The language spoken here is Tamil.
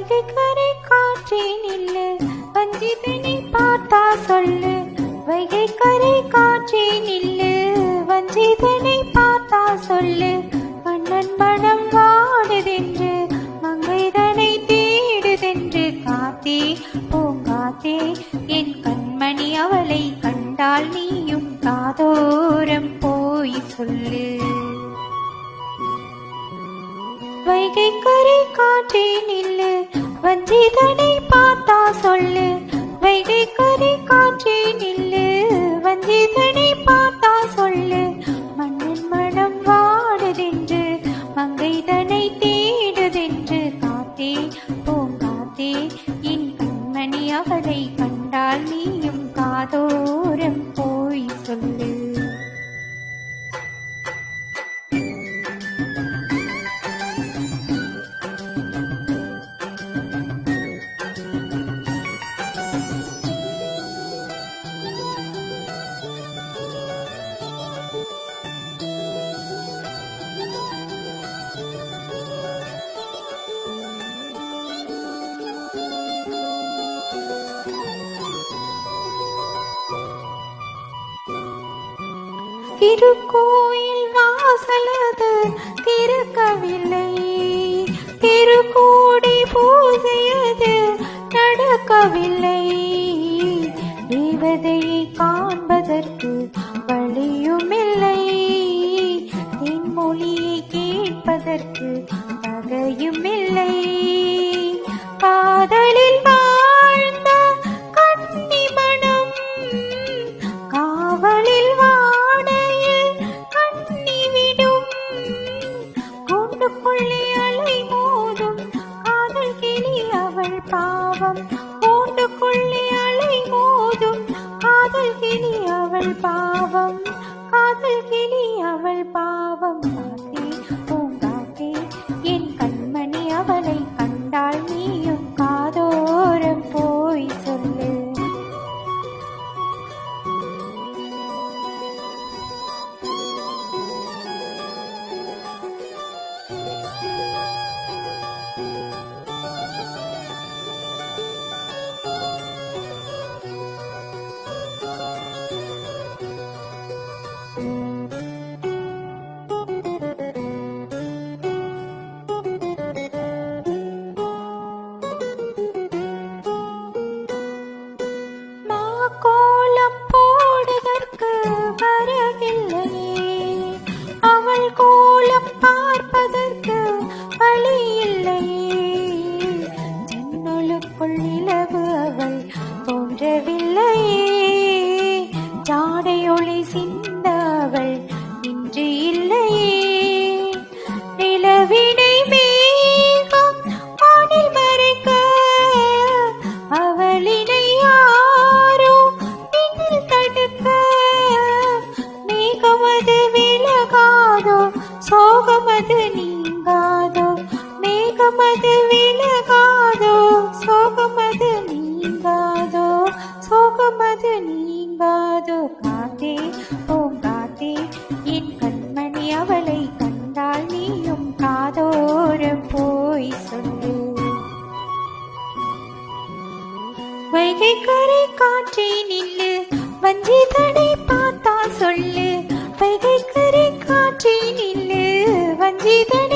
வைகை கரை காற்றே நில்லு. வஞ்சிதனை பார்த்தா சொல்லு. வைகை கரை காற்றே நில்லு. வஞ்சிதனை பார்த்தா சொல்லு. மன்னன் மனம் வாடுதென்று மங்கைதனை தேடுதென்று காத்தே பூங்காத்தே என் கண்மணி அவளை கண்டால் நீயும் காதோரம் போய் சொல்லு. வைகை கரை காற்றே நில்லு. வஞ்சிதனை பார்த்தா சொல்லு. வைகை கரை காற்றே நில்லு. வஞ்சிதனை பார்த்தா சொல்லு. மண்ணின் மனம் வாடுதென்று. மங்கைதனை தேடுதென்று. காத்தே பூங்காத்தே என் கண்மணி அவளை கண்டால் நீயும் காதோரம் போ. திருக்கோயில் வாசலது திறக்கவில்லை. திருக்கோடி பூசையது நடக்கவில்லை. தேவதையை காண்பதற்கு வழியுமில்லை. தென்மொழியை கேட்பதற்கு பாவம் கூண்டுக்குள்ளே அலை மோதும் காதல் கிளி அவள் பாவம். காதல் கிளி அவள் பாவம். காத்தே பூங்காத்தே என் கண்மணி அவளை கண்டால் நீயும் காதோரம் போய் சொல்லு. தோன்றவில்லையே ஜாடையொளி சிந்தவள் இன்று இல்லையே நிலவின வைகை கரை காற்றே நில்லு வஞ்சிதனை பார்த்தா சொல்லு. வைகை கரை காற்றே நில்லு வஞ்சிதனை